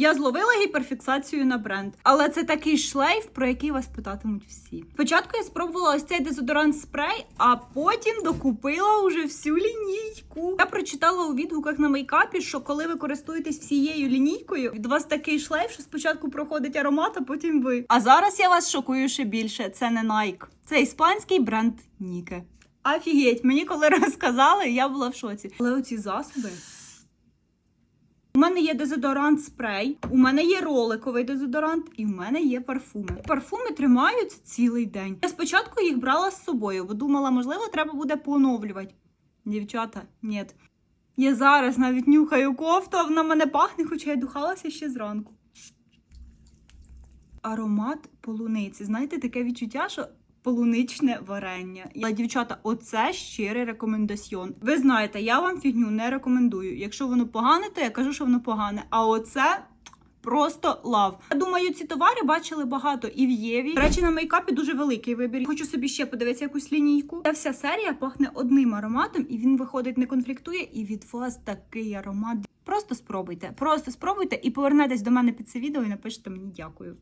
Я зловила гіперфіксацію на бренд, але це такий шлейф, про який вас питатимуть всі. Спочатку я спробувала ось цей дезодорант спрей, а потім докупила уже всю лінійку. Я прочитала у відгуках на мейкапі, що коли ви користуєтесь всією лінійкою, від вас такий шлейф, що спочатку проходить аромат, а потім ви. А зараз я вас шокую ще більше. Це не Nike, це іспанський бренд Ніке. Офігеть, мені коли розказали, я була в шоці. Але оці засоби. У мене є дезодорант спрей, у мене є роликовий дезодорант, і в мене є парфуми. Парфуми тримаються цілий день. Я спочатку їх брала з собою, бо думала, можливо, треба буде поновлювати. Дівчата, ні. Я зараз навіть нюхаю кофту, а вона мене пахне, хоча я духалася ще зранку. Аромат полуниці. Знаєте, таке відчуття, що полуничне варення. Але, дівчата, оце щирий рекомендаціон. Ви знаєте, я вам фігню не рекомендую. Якщо воно погане, то я кажу, що воно погане. А оце. Просто лав. Я думаю, ці товари бачили багато і в Єві. До речі, на мейкапі дуже великий вибір. Хочу собі ще подивитися якусь лінійку. Ця вся серія пахне одним ароматом, і він виходить, не конфліктує. І від вас такий аромат. Просто спробуйте, просто спробуйте і повернетесь до мене під це відео і напишете мені дякую.